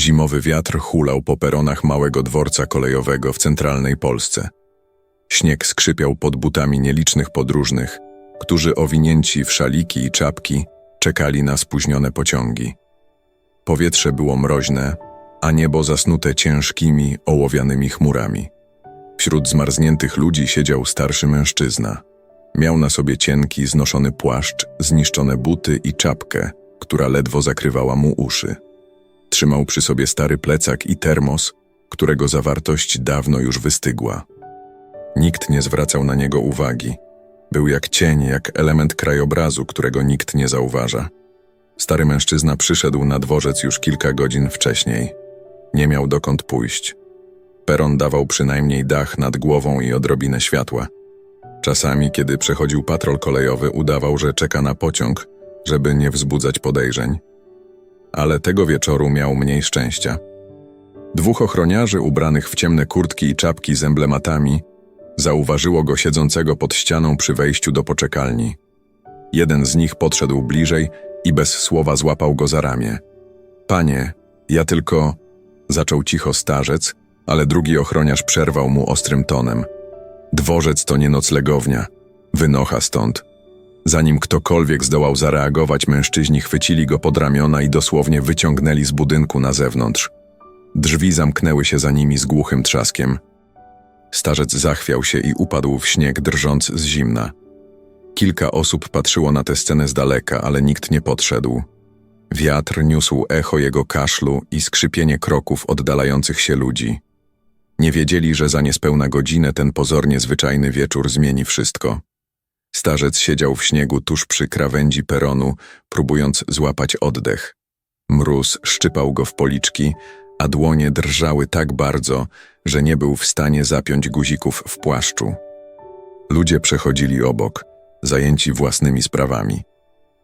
Zimowy wiatr hulał po peronach małego dworca kolejowego w centralnej Polsce. Śnieg skrzypiał pod butami nielicznych podróżnych, którzy owinięci w szaliki i czapki czekali na spóźnione pociągi. Powietrze było mroźne, a niebo zasnute ciężkimi, ołowianymi chmurami. Wśród zmarzniętych ludzi siedział starszy mężczyzna. Miał na sobie cienki, znoszony płaszcz, zniszczone buty i czapkę, która ledwo zakrywała mu uszy. Trzymał przy sobie stary plecak i termos, którego zawartość dawno już wystygła. Nikt nie zwracał na niego uwagi. Był jak cień, jak element krajobrazu, którego nikt nie zauważa. Stary mężczyzna przyszedł na dworzec już kilka godzin wcześniej. Nie miał dokąd pójść. Peron dawał przynajmniej dach nad głową i odrobinę światła. Czasami, kiedy przechodził patrol kolejowy, udawał, że czeka na pociąg, żeby nie wzbudzać podejrzeń. Ale tego wieczoru miał mniej szczęścia. Dwóch ochroniarzy ubranych w ciemne kurtki i czapki z emblematami zauważyło go siedzącego pod ścianą przy wejściu do poczekalni. Jeden z nich podszedł bliżej i bez słowa złapał go za ramię. Panie, ja tylko. zaczął cicho starzec, ale drugi ochroniarz przerwał mu ostrym tonem. Dworzec to nie noclegownia. Wynocha stąd. Zanim ktokolwiek zdołał zareagować, mężczyźni chwycili go pod ramiona i dosłownie wyciągnęli z budynku na zewnątrz. Drzwi zamknęły się za nimi z głuchym trzaskiem. Starzec zachwiał się i upadł w śnieg, drżąc z zimna. Kilka osób patrzyło na tę scenę z daleka, ale nikt nie podszedł. Wiatr niósł echo jego kaszlu i skrzypienie kroków oddalających się ludzi. Nie wiedzieli, że za niespełna godzinę ten pozornie zwyczajny wieczór zmieni wszystko. Starzec siedział w śniegu tuż przy krawędzi peronu, próbując złapać oddech. Mróz szczypał go w policzki, a dłonie drżały tak bardzo, że nie był w stanie zapiąć guzików w płaszczu. Ludzie przechodzili obok, zajęci własnymi sprawami.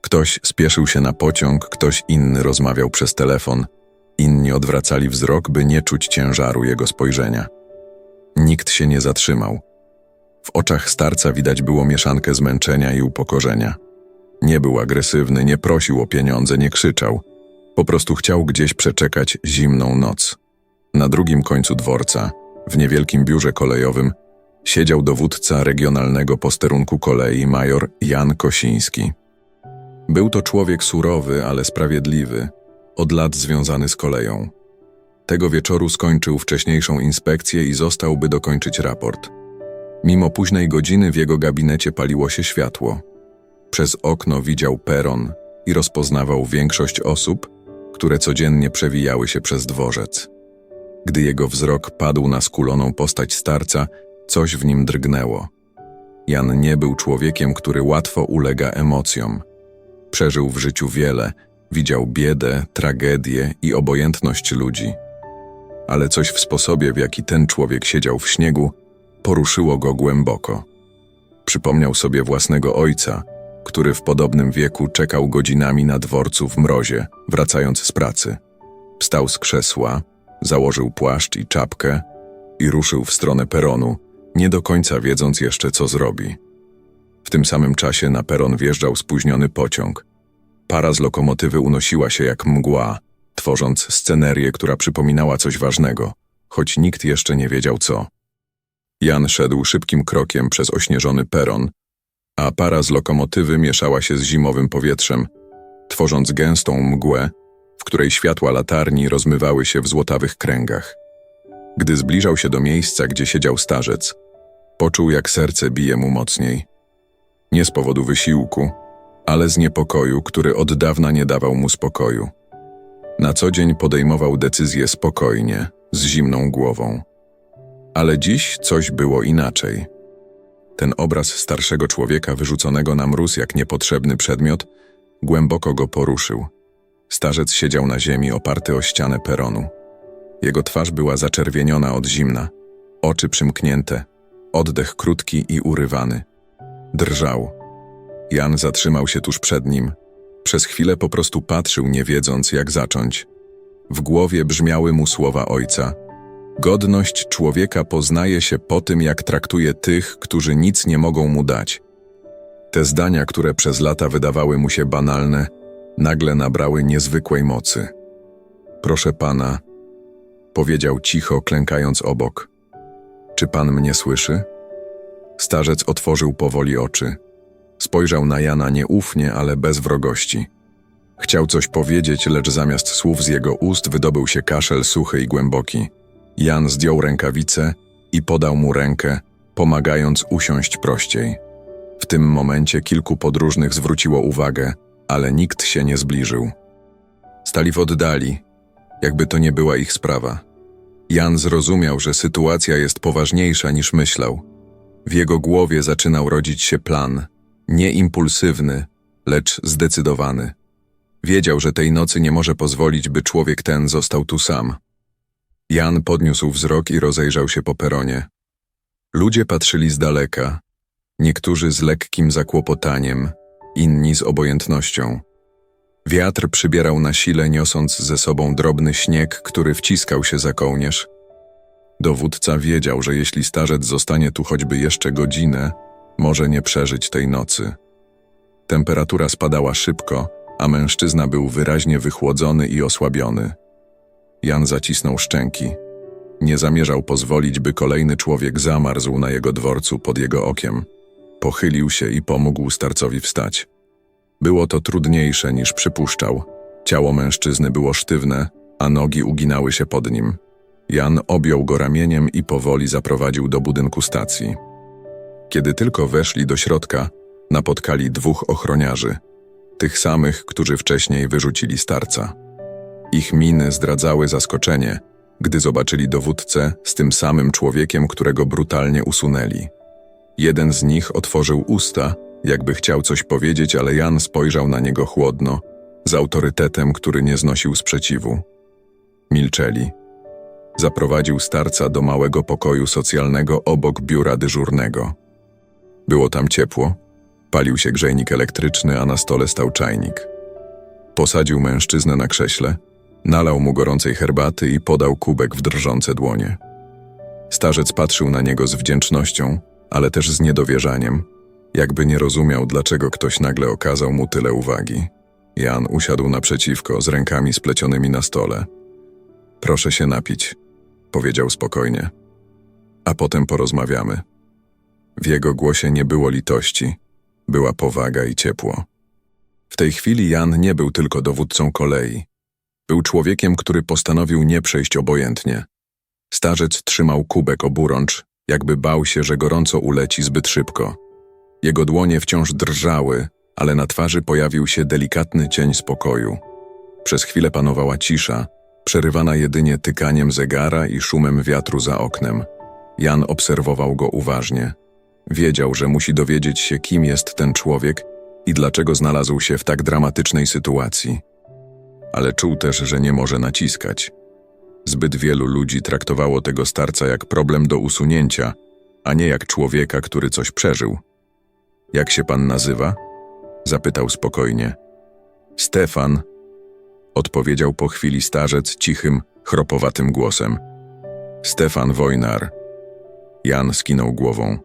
Ktoś spieszył się na pociąg, ktoś inny rozmawiał przez telefon, inni odwracali wzrok, by nie czuć ciężaru jego spojrzenia. Nikt się nie zatrzymał. W oczach starca widać było mieszankę zmęczenia i upokorzenia. Nie był agresywny, nie prosił o pieniądze, nie krzyczał. Po prostu chciał gdzieś przeczekać zimną noc. Na drugim końcu dworca, w niewielkim biurze kolejowym, siedział dowódca regionalnego posterunku kolei major Jan Kosiński. Był to człowiek surowy, ale sprawiedliwy, od lat związany z koleją. Tego wieczoru skończył wcześniejszą inspekcję i został, by dokończyć raport. Mimo późnej godziny w jego gabinecie paliło się światło. Przez okno widział peron i rozpoznawał większość osób, które codziennie przewijały się przez dworzec. Gdy jego wzrok padł na skuloną postać starca, coś w nim drgnęło. Jan nie był człowiekiem, który łatwo ulega emocjom. Przeżył w życiu wiele, widział biedę, tragedię i obojętność ludzi. Ale coś w sposobie, w jaki ten człowiek siedział w śniegu, poruszyło go głęboko. Przypomniał sobie własnego ojca, który w podobnym wieku czekał godzinami na dworcu w mrozie, wracając z pracy. Wstał z krzesła, założył płaszcz i czapkę i ruszył w stronę peronu, nie do końca wiedząc jeszcze, co zrobi. W tym samym czasie na peron wjeżdżał spóźniony pociąg. Para z lokomotywy unosiła się jak mgła, tworząc scenerię, która przypominała coś ważnego, choć nikt jeszcze nie wiedział co. Jan szedł szybkim krokiem przez ośnieżony peron, a para z lokomotywy mieszała się z zimowym powietrzem, tworząc gęstą mgłę, w której światła latarni rozmywały się w złotawych kręgach. Gdy zbliżał się do miejsca, gdzie siedział starzec, poczuł, jak serce bije mu mocniej. Nie z powodu wysiłku, ale z niepokoju, który od dawna nie dawał mu spokoju. Na co dzień podejmował decyzje spokojnie, z zimną głową. Ale dziś coś było inaczej. Ten obraz starszego człowieka wyrzuconego na mróz jak niepotrzebny przedmiot głęboko go poruszył. Starzec siedział na ziemi oparty o ścianę peronu. Jego twarz była zaczerwieniona od zimna, oczy przymknięte, oddech krótki i urywany. Drżał. Jan zatrzymał się tuż przed nim. Przez chwilę po prostu patrzył, nie wiedząc, jak zacząć. W głowie brzmiały mu słowa ojca. Godność człowieka poznaje się po tym, jak traktuje tych, którzy nic nie mogą mu dać. Te zdania, które przez lata wydawały mu się banalne, nagle nabrały niezwykłej mocy. Proszę pana, powiedział cicho, klękając obok. Czy pan mnie słyszy? Starzec otworzył powoli oczy. Spojrzał na Jana nieufnie, ale bez wrogości. Chciał coś powiedzieć, lecz zamiast słów z jego ust wydobył się kaszel suchy i głęboki. Jan zdjął rękawicę i podał mu rękę, pomagając usiąść prościej. W tym momencie kilku podróżnych zwróciło uwagę, ale nikt się nie zbliżył. Stali w oddali, jakby to nie była ich sprawa. Jan zrozumiał, że sytuacja jest poważniejsza niż myślał. W jego głowie zaczynał rodzić się plan, nie impulsywny, lecz zdecydowany. Wiedział, że tej nocy nie może pozwolić, by człowiek ten został tu sam. Jan podniósł wzrok i rozejrzał się po peronie. Ludzie patrzyli z daleka, niektórzy z lekkim zakłopotaniem, inni z obojętnością. Wiatr przybierał na sile, niosąc ze sobą drobny śnieg, który wciskał się za kołnierz. Dowódca wiedział, że jeśli starzec zostanie tu choćby jeszcze godzinę, może nie przeżyć tej nocy. Temperatura spadała szybko, a mężczyzna był wyraźnie wychłodzony i osłabiony. Jan zacisnął szczęki. Nie zamierzał pozwolić, by kolejny człowiek zamarzł na jego dworcu pod jego okiem. Pochylił się i pomógł starcowi wstać. Było to trudniejsze niż przypuszczał. Ciało mężczyzny było sztywne, a nogi uginały się pod nim. Jan objął go ramieniem i powoli zaprowadził do budynku stacji. Kiedy tylko weszli do środka, napotkali dwóch ochroniarzy, tych samych, którzy wcześniej wyrzucili starca. Ich miny zdradzały zaskoczenie, gdy zobaczyli dowódcę z tym samym człowiekiem, którego brutalnie usunęli. Jeden z nich otworzył usta, jakby chciał coś powiedzieć, ale Jan spojrzał na niego chłodno, z autorytetem, który nie znosił sprzeciwu. Milczeli. Zaprowadził starca do małego pokoju socjalnego obok biura dyżurnego. Było tam ciepło, palił się grzejnik elektryczny, a na stole stał czajnik. Posadził mężczyznę na krześle, nalał mu gorącej herbaty i podał kubek w drżące dłonie. Starzec patrzył na niego z wdzięcznością, ale też z niedowierzaniem, jakby nie rozumiał, dlaczego ktoś nagle okazał mu tyle uwagi. Jan usiadł naprzeciwko, z rękami splecionymi na stole. Proszę się napić, powiedział spokojnie. A potem porozmawiamy. W jego głosie nie było litości, była powaga i ciepło. W tej chwili Jan nie był tylko dowódcą kolei. Był człowiekiem, który postanowił nie przejść obojętnie. Starzec trzymał kubek oburącz, jakby bał się, że gorąco uleci zbyt szybko. Jego dłonie wciąż drżały, ale na twarzy pojawił się delikatny cień spokoju. Przez chwilę panowała cisza, przerywana jedynie tykaniem zegara i szumem wiatru za oknem. Jan obserwował go uważnie. Wiedział, że musi dowiedzieć się, kim jest ten człowiek i dlaczego znalazł się w tak dramatycznej sytuacji. Ale czuł też, że nie może naciskać. Zbyt wielu ludzi traktowało tego starca jak problem do usunięcia, a nie jak człowieka, który coś przeżył. Jak się pan nazywa? Zapytał spokojnie. Stefan, odpowiedział po chwili starzec cichym, chropowatym głosem. Stefan Wojnar. Jan skinął głową.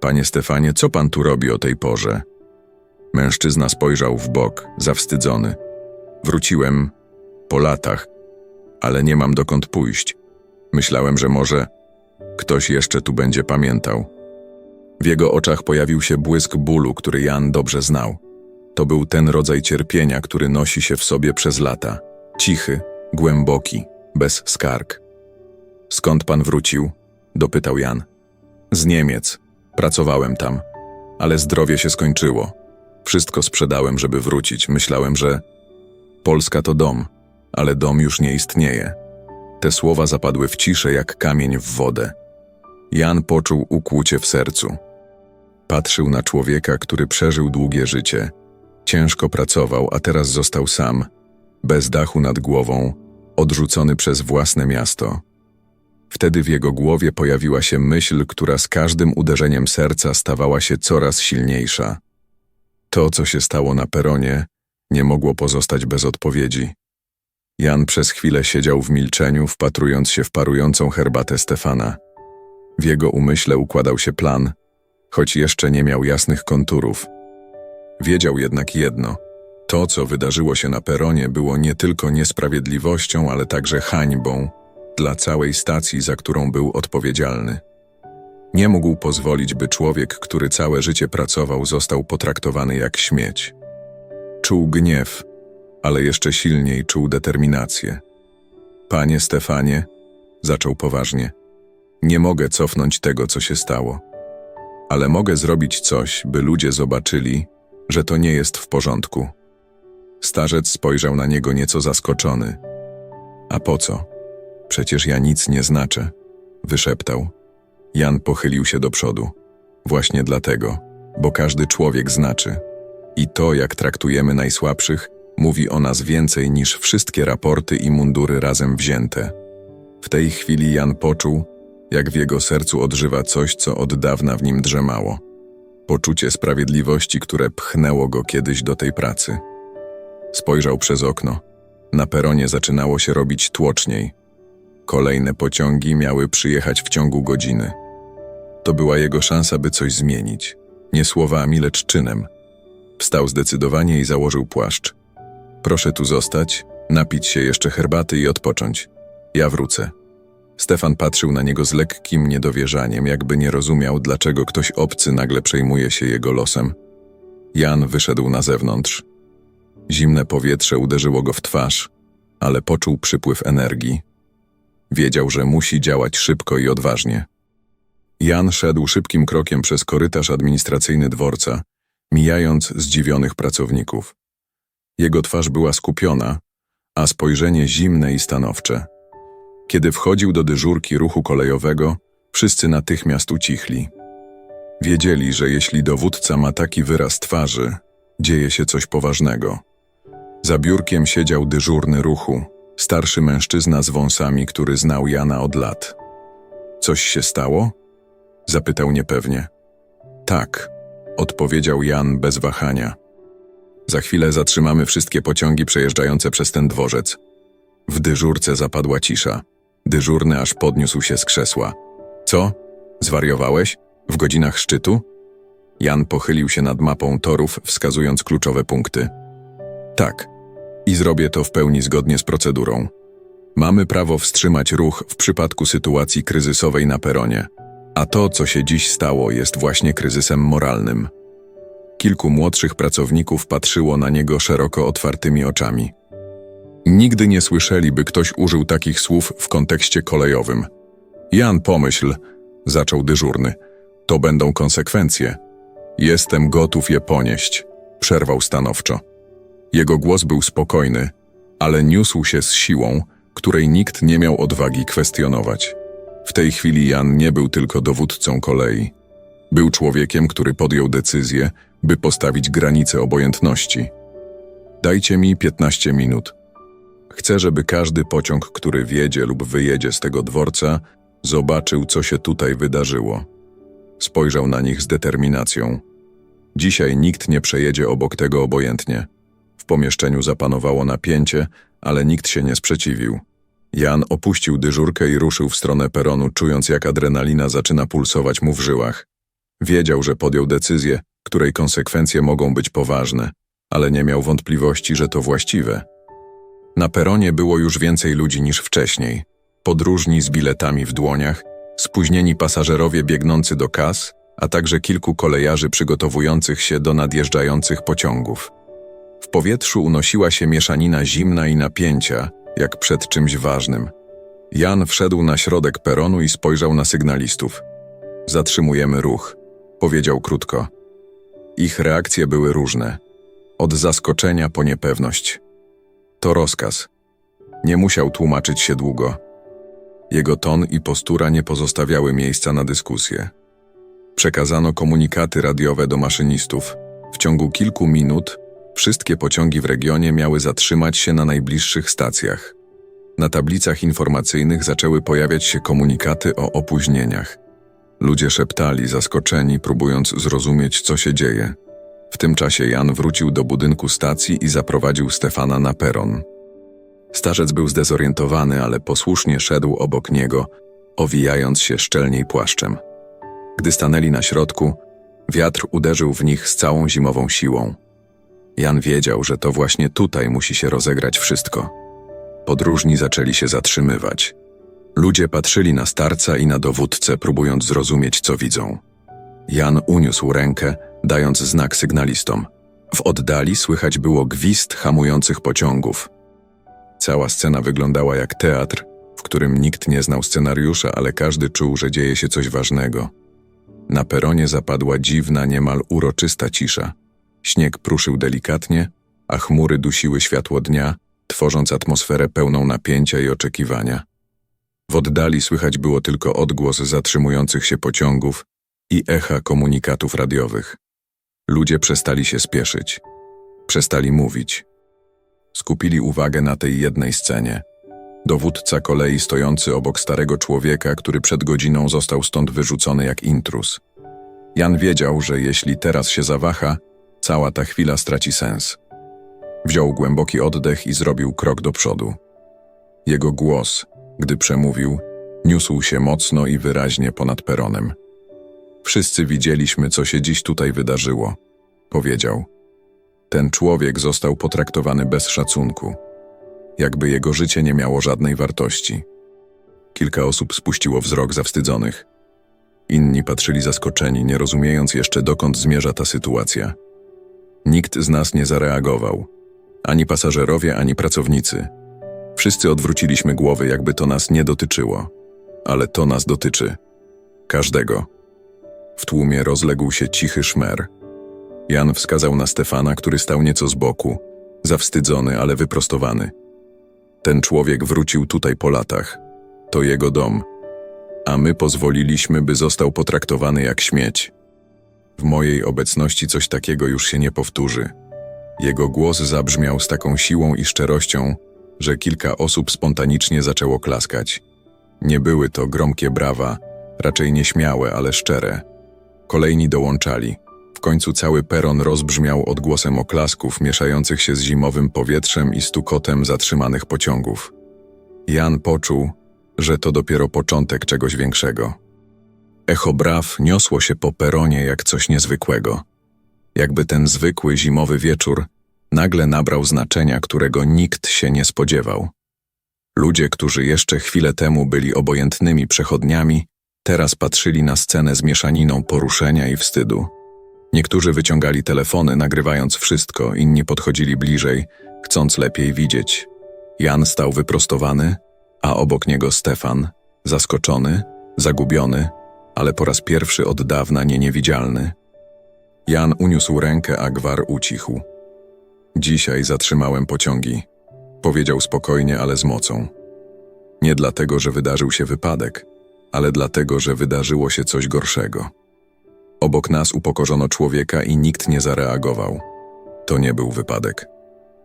Panie Stefanie, co pan tu robi o tej porze? Mężczyzna spojrzał w bok, zawstydzony. Wróciłem po latach, ale nie mam dokąd pójść. Myślałem, że może ktoś jeszcze tu będzie pamiętał. W jego oczach pojawił się błysk bólu, który Jan dobrze znał. To był ten rodzaj cierpienia, który nosi się w sobie przez lata. Cichy, głęboki, bez skarg. Skąd pan wrócił? dopytał Jan. Z Niemiec. Pracowałem tam. Ale zdrowie się skończyło. Wszystko sprzedałem, żeby wrócić. Myślałem, że Polska to dom, ale dom już nie istnieje. Te słowa zapadły w ciszę jak kamień w wodę. Jan poczuł ukłucie w sercu. Patrzył na człowieka, który przeżył długie życie. Ciężko pracował, a teraz został sam, bez dachu nad głową, odrzucony przez własne miasto. Wtedy w jego głowie pojawiła się myśl, która z każdym uderzeniem serca stawała się coraz silniejsza. To, co się stało na peronie, nie mogło pozostać bez odpowiedzi. Jan przez chwilę siedział w milczeniu, wpatrując się w parującą herbatę Stefana. W jego umyśle układał się plan, choć jeszcze nie miał jasnych konturów. Wiedział jednak jedno: To, co wydarzyło się na peronie, było nie tylko niesprawiedliwością, ale także hańbą dla całej stacji, za którą był odpowiedzialny. Nie mógł pozwolić, by człowiek, który całe życie pracował, został potraktowany jak śmieć. Czuł gniew, ale jeszcze silniej czuł determinację. Panie Stefanie, zaczął poważnie, nie mogę cofnąć tego, co się stało. Ale mogę zrobić coś, by ludzie zobaczyli, że to nie jest w porządku. Starzec spojrzał na niego nieco zaskoczony. A po co? Przecież ja nic nie znaczę, wyszeptał. Jan pochylił się do przodu. Właśnie dlatego, bo każdy człowiek znaczy. I to, jak traktujemy najsłabszych, mówi o nas więcej niż wszystkie raporty i mundury razem wzięte. W tej chwili Jan poczuł, jak w jego sercu odżywa coś, co od dawna w nim drzemało. Poczucie sprawiedliwości, które pchnęło go kiedyś do tej pracy. Spojrzał przez okno. Na peronie zaczynało się robić tłoczniej. Kolejne pociągi miały przyjechać w ciągu godziny. To była jego szansa, by coś zmienić. Nie słowami, lecz czynem. Wstał zdecydowanie i założył płaszcz. Proszę tu zostać, napić się jeszcze herbaty i odpocząć. Ja wrócę. Stefan patrzył na niego z lekkim niedowierzaniem, jakby nie rozumiał, dlaczego ktoś obcy nagle przejmuje się jego losem. Jan wyszedł na zewnątrz. Zimne powietrze uderzyło go w twarz, ale poczuł przypływ energii. Wiedział, że musi działać szybko i odważnie. Jan szedł szybkim krokiem przez korytarz administracyjny dworca, mijając zdziwionych pracowników. Jego twarz była skupiona, a spojrzenie zimne i stanowcze. Kiedy wchodził do dyżurki ruchu kolejowego, wszyscy natychmiast ucichli. Wiedzieli, że jeśli dowódca ma taki wyraz twarzy, dzieje się coś poważnego. Za biurkiem siedział dyżurny ruchu, starszy mężczyzna z wąsami, który znał Jana od lat. Coś się stało? Zapytał niepewnie. Tak, odpowiedział Jan bez wahania. Za chwilę zatrzymamy wszystkie pociągi przejeżdżające przez ten dworzec. W dyżurce zapadła cisza. Dyżurny aż podniósł się z krzesła. Co? Zwariowałeś? W godzinach szczytu? Jan pochylił się nad mapą torów, wskazując kluczowe punkty. Tak. I zrobię to w pełni zgodnie z procedurą. Mamy prawo wstrzymać ruch w przypadku sytuacji kryzysowej na peronie. A to, co się dziś stało, jest właśnie kryzysem moralnym. Kilku młodszych pracowników patrzyło na niego szeroko otwartymi oczami. Nigdy nie słyszeli, by ktoś użył takich słów w kontekście kolejowym. Jan, pomyśl, zaczął dyżurny. To będą konsekwencje. Jestem gotów je ponieść, przerwał stanowczo. Jego głos był spokojny, ale niósł się z siłą, której nikt nie miał odwagi kwestionować. W tej chwili Jan nie był tylko dowódcą kolei. Był człowiekiem, który podjął decyzję, by postawić granice obojętności. Dajcie mi 15 minut. Chcę, żeby każdy pociąg, który wjedzie lub wyjedzie z tego dworca, zobaczył, co się tutaj wydarzyło. Spojrzał na nich z determinacją. Dzisiaj nikt nie przejedzie obok tego obojętnie. W pomieszczeniu zapanowało napięcie, ale nikt się nie sprzeciwił. Jan opuścił dyżurkę i ruszył w stronę peronu, czując jak adrenalina zaczyna pulsować mu w żyłach. Wiedział, że podjął decyzję, której konsekwencje mogą być poważne, ale nie miał wątpliwości, że to właściwe. Na peronie było już więcej ludzi niż wcześniej. Podróżni z biletami w dłoniach, spóźnieni pasażerowie biegnący do kas, a także kilku kolejarzy przygotowujących się do nadjeżdżających pociągów. W powietrzu unosiła się mieszanina zimna i napięcia, jak przed czymś ważnym. Jan wszedł na środek peronu i spojrzał na sygnalistów. Zatrzymujemy ruch, powiedział krótko. Ich reakcje były różne. Od zaskoczenia po niepewność. To rozkaz. Nie musiał tłumaczyć się długo. Jego ton i postura nie pozostawiały miejsca na dyskusję. Przekazano komunikaty radiowe do maszynistów. W ciągu kilku minut wszystkie pociągi w regionie miały zatrzymać się na najbliższych stacjach. Na tablicach informacyjnych zaczęły pojawiać się komunikaty o opóźnieniach. Ludzie szeptali, zaskoczeni, próbując zrozumieć, co się dzieje. W tym czasie Jan wrócił do budynku stacji i zaprowadził Stefana na peron. Starzec był zdezorientowany, ale posłusznie szedł obok niego, owijając się szczelniej płaszczem. Gdy stanęli na środku, wiatr uderzył w nich z całą zimową siłą. Jan wiedział, że to właśnie tutaj musi się rozegrać wszystko. Podróżni zaczęli się zatrzymywać. Ludzie patrzyli na starca i na dowódcę, próbując zrozumieć, co widzą. Jan uniósł rękę, dając znak sygnalistom. W oddali słychać było gwizd hamujących pociągów. Cała scena wyglądała jak teatr, w którym nikt nie znał scenariusza, ale każdy czuł, że dzieje się coś ważnego. Na peronie zapadła dziwna, niemal uroczysta cisza. Śnieg pruszył delikatnie, a chmury dusiły światło dnia, tworząc atmosferę pełną napięcia i oczekiwania. W oddali słychać było tylko odgłos zatrzymujących się pociągów i echa komunikatów radiowych. Ludzie przestali się spieszyć. Przestali mówić. Skupili uwagę na tej jednej scenie. Dowódca kolei stojący obok starego człowieka, który przed godziną został stąd wyrzucony jak intruz. Jan wiedział, że jeśli teraz się zawaha, cała ta chwila straci sens. Wziął głęboki oddech i zrobił krok do przodu. Jego głos, gdy przemówił, niósł się mocno i wyraźnie ponad peronem. Wszyscy widzieliśmy, co się dziś tutaj wydarzyło, powiedział. Ten człowiek został potraktowany bez szacunku, jakby jego życie nie miało żadnej wartości. Kilka osób spuściło wzrok zawstydzonych. Inni patrzyli zaskoczeni, nie rozumiejąc jeszcze dokąd zmierza ta sytuacja. Nikt z nas nie zareagował. Ani pasażerowie, ani pracownicy. Wszyscy odwróciliśmy głowy, jakby to nas nie dotyczyło. Ale to nas dotyczy. Każdego. W tłumie rozległ się cichy szmer. Jan wskazał na Stefana, który stał nieco z boku, zawstydzony, ale wyprostowany. Ten człowiek wrócił tutaj po latach. To jego dom. A my pozwoliliśmy, by został potraktowany jak śmieć. W mojej obecności coś takiego już się nie powtórzy. Jego głos zabrzmiał z taką siłą i szczerością, że kilka osób spontanicznie zaczęło klaskać. Nie były to gromkie brawa, raczej nieśmiałe, ale szczere. Kolejni dołączali. W końcu cały peron rozbrzmiał odgłosem oklasków mieszających się z zimowym powietrzem i stukotem zatrzymanych pociągów. Jan poczuł, że to dopiero początek czegoś większego. Echo braw niosło się po peronie jak coś niezwykłego. Jakby ten zwykły zimowy wieczór nagle nabrał znaczenia, którego nikt się nie spodziewał. Ludzie, którzy jeszcze chwilę temu byli obojętnymi przechodniami, teraz patrzyli na scenę z mieszaniną poruszenia i wstydu. Niektórzy wyciągali telefony, nagrywając wszystko, inni podchodzili bliżej, chcąc lepiej widzieć. Jan stał wyprostowany, a obok niego Stefan, zaskoczony, zagubiony, ale po raz pierwszy od dawna nie niewidzialny. Jan uniósł rękę, a gwar ucichł. Dzisiaj zatrzymałem pociągi, powiedział spokojnie, ale z mocą. Nie dlatego, że wydarzył się wypadek, ale dlatego, że wydarzyło się coś gorszego. Obok nas upokorzono człowieka i nikt nie zareagował. To nie był wypadek.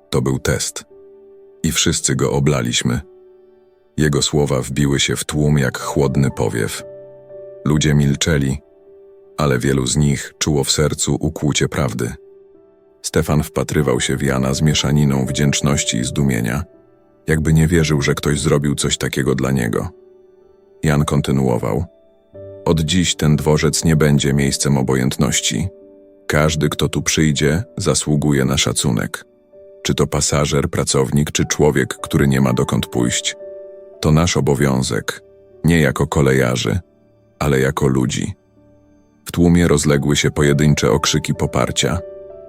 To był test. I wszyscy go oblaliśmy. Jego słowa wbiły się w tłum jak chłodny powiew. Ludzie milczeli, ale wielu z nich czuło w sercu ukłucie prawdy. Stefan wpatrywał się w Jana z mieszaniną wdzięczności i zdumienia, jakby nie wierzył, że ktoś zrobił coś takiego dla niego. Jan kontynuował. Od dziś ten dworzec nie będzie miejscem obojętności. Każdy, kto tu przyjdzie, zasługuje na szacunek. Czy to pasażer, pracownik, czy człowiek, który nie ma dokąd pójść. To nasz obowiązek, nie jako kolejarzy, ale jako ludzi. W tłumie rozległy się pojedyncze okrzyki poparcia.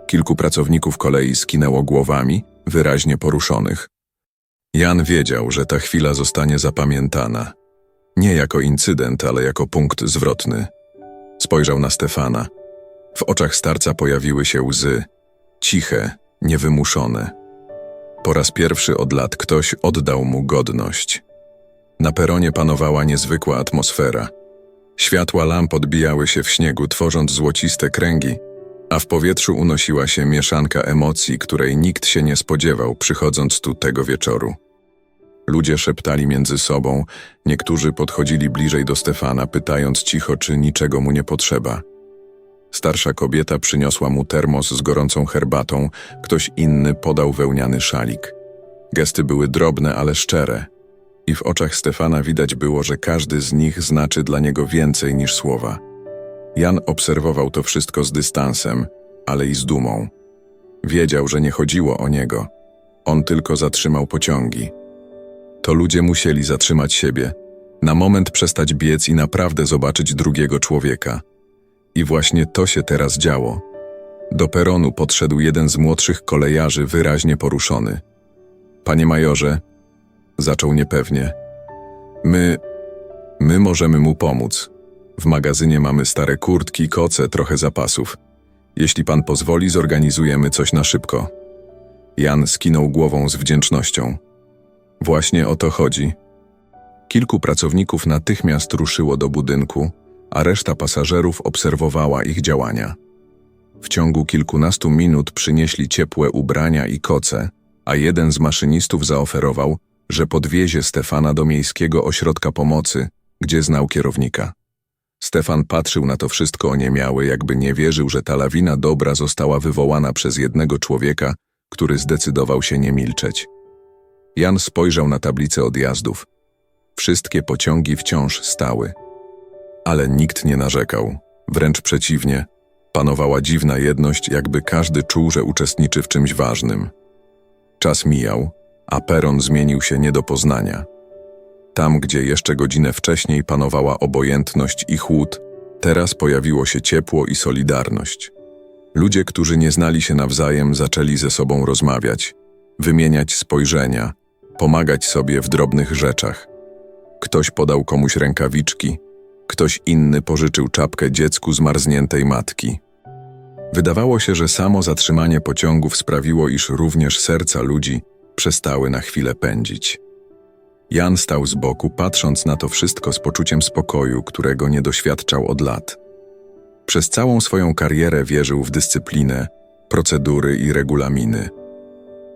Kilku pracowników kolei skinęło głowami, wyraźnie poruszonych. Jan wiedział, że ta chwila zostanie zapamiętana. Nie jako incydent, ale jako punkt zwrotny. Spojrzał na Stefana. W oczach starca pojawiły się łzy, ciche, niewymuszone. Po raz pierwszy od lat ktoś oddał mu godność. Na peronie panowała niezwykła atmosfera. Światła lamp odbijały się w śniegu, tworząc złociste kręgi, a w powietrzu unosiła się mieszanka emocji, której nikt się nie spodziewał, przychodząc tu tego wieczoru. Ludzie szeptali między sobą, niektórzy podchodzili bliżej do Stefana, pytając cicho, czy niczego mu nie potrzeba. Starsza kobieta przyniosła mu termos z gorącą herbatą, ktoś inny podał wełniany szalik. Gesty były drobne, ale szczere. I w oczach Stefana widać było, że każdy z nich znaczy dla niego więcej niż słowa. Jan obserwował to wszystko z dystansem, ale i z dumą. Wiedział, że nie chodziło o niego. On tylko zatrzymał pociągi. To ludzie musieli zatrzymać siebie, na moment przestać biec i naprawdę zobaczyć drugiego człowieka. I właśnie to się teraz działo. Do peronu podszedł jeden z młodszych kolejarzy, wyraźnie poruszony. Panie majorze, zaczął niepewnie. My, my możemy mu pomóc. W magazynie mamy stare kurtki, koce, trochę zapasów. Jeśli pan pozwoli, zorganizujemy coś na szybko. Jan skinął głową z wdzięcznością. Właśnie o to chodzi. Kilku pracowników natychmiast ruszyło do budynku, a reszta pasażerów obserwowała ich działania. W ciągu kilkunastu minut przynieśli ciepłe ubrania i koce, a jeden z maszynistów zaoferował, że podwiezie Stefana do miejskiego ośrodka pomocy, gdzie znał kierownika. Stefan patrzył na to wszystko oniemiały, jakby nie wierzył, że ta lawina dobra została wywołana przez jednego człowieka, który zdecydował się nie milczeć. Jan spojrzał na tablicę odjazdów. Wszystkie pociągi wciąż stały. Ale nikt nie narzekał. Wręcz przeciwnie, panowała dziwna jedność, jakby każdy czuł, że uczestniczy w czymś ważnym. Czas mijał, a peron zmienił się nie do poznania. Tam, gdzie jeszcze godzinę wcześniej panowała obojętność i chłód, teraz pojawiło się ciepło i solidarność. Ludzie, którzy nie znali się nawzajem, zaczęli ze sobą rozmawiać, wymieniać spojrzenia, pomagać sobie w drobnych rzeczach. Ktoś podał komuś rękawiczki, ktoś inny pożyczył czapkę dziecku zmarzniętej matki. Wydawało się, że samo zatrzymanie pociągów sprawiło, iż również serca ludzi przestały na chwilę pędzić. Jan stał z boku, patrząc na to wszystko z poczuciem spokoju, którego nie doświadczał od lat. Przez całą swoją karierę wierzył w dyscyplinę, procedury i regulaminy.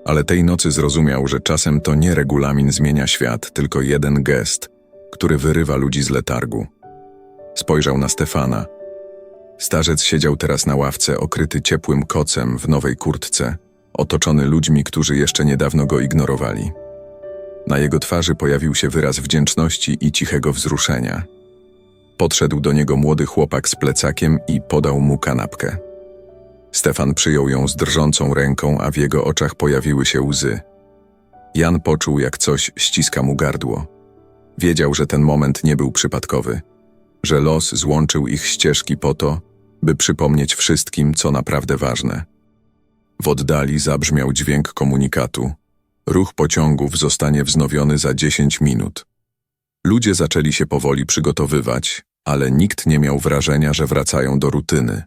Ale tej nocy zrozumiał, że czasem to nie regulamin zmienia świat, tylko jeden gest, który wyrywa ludzi z letargu. Spojrzał na Stefana. Starzec siedział teraz na ławce, okryty ciepłym kocem w nowej kurtce, otoczony ludźmi, którzy jeszcze niedawno go ignorowali. Na jego twarzy pojawił się wyraz wdzięczności i cichego wzruszenia. Podszedł do niego młody chłopak z plecakiem i podał mu kanapkę. Stefan przyjął ją z drżącą ręką, a w jego oczach pojawiły się łzy. Jan poczuł, jak coś ściska mu gardło. Wiedział, że ten moment nie był przypadkowy, że los złączył ich ścieżki po to, by przypomnieć wszystkim, co naprawdę ważne. W oddali zabrzmiał dźwięk komunikatu. Ruch pociągów zostanie wznowiony za 10 minut. Ludzie zaczęli się powoli przygotowywać, ale nikt nie miał wrażenia, że wracają do rutyny.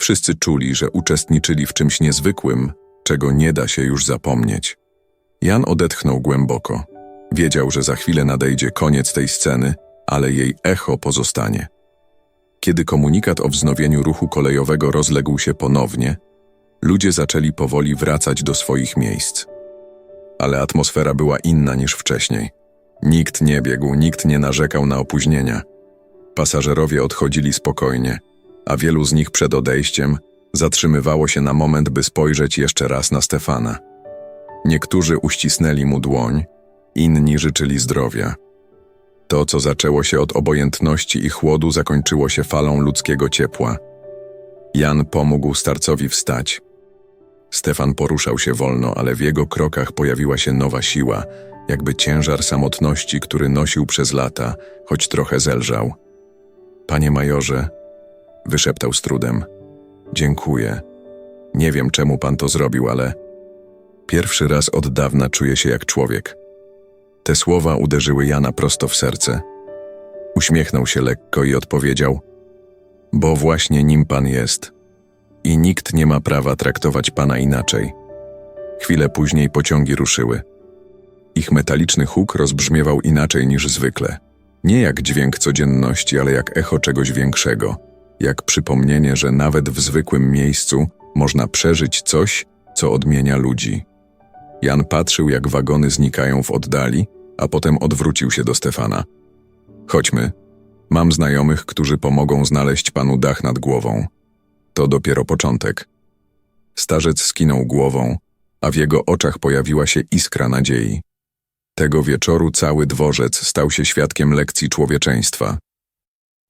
Wszyscy czuli, że uczestniczyli w czymś niezwykłym, czego nie da się już zapomnieć. Jan odetchnął głęboko. Wiedział, że za chwilę nadejdzie koniec tej sceny, ale jej echo pozostanie. Kiedy komunikat o wznowieniu ruchu kolejowego rozległ się ponownie, ludzie zaczęli powoli wracać do swoich miejsc. Ale atmosfera była inna niż wcześniej. Nikt nie biegł, nikt nie narzekał na opóźnienia. Pasażerowie odchodzili spokojnie, a wielu z nich przed odejściem zatrzymywało się na moment, by spojrzeć jeszcze raz na Stefana. Niektórzy uścisnęli mu dłoń, inni życzyli zdrowia. To, co zaczęło się od obojętności i chłodu, zakończyło się falą ludzkiego ciepła. Jan pomógł starcowi wstać. Stefan poruszał się wolno, ale w jego krokach pojawiła się nowa siła, jakby ciężar samotności, który nosił przez lata, choć trochę zelżał. Panie majorze, wyszeptał z trudem. Dziękuję. Nie wiem, czemu pan to zrobił, ale pierwszy raz od dawna czuję się jak człowiek. Te słowa uderzyły Jana prosto w serce. Uśmiechnął się lekko i odpowiedział: Bo właśnie nim pan jest. I nikt nie ma prawa traktować pana inaczej. Chwilę później pociągi ruszyły. Ich metaliczny huk rozbrzmiewał inaczej niż zwykle. Nie jak dźwięk codzienności, ale jak echo czegoś większego. Jak przypomnienie, że nawet w zwykłym miejscu można przeżyć coś, co odmienia ludzi. Jan patrzył, jak wagony znikają w oddali, a potem odwrócił się do Stefana. Chodźmy. Mam znajomych, którzy pomogą znaleźć panu dach nad głową. To dopiero początek. Starzec skinął głową, a w jego oczach pojawiła się iskra nadziei. Tego wieczoru cały dworzec stał się świadkiem lekcji człowieczeństwa.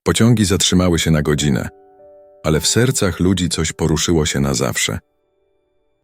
Pociągi zatrzymały się na godzinę, ale w sercach ludzi coś poruszyło się na zawsze.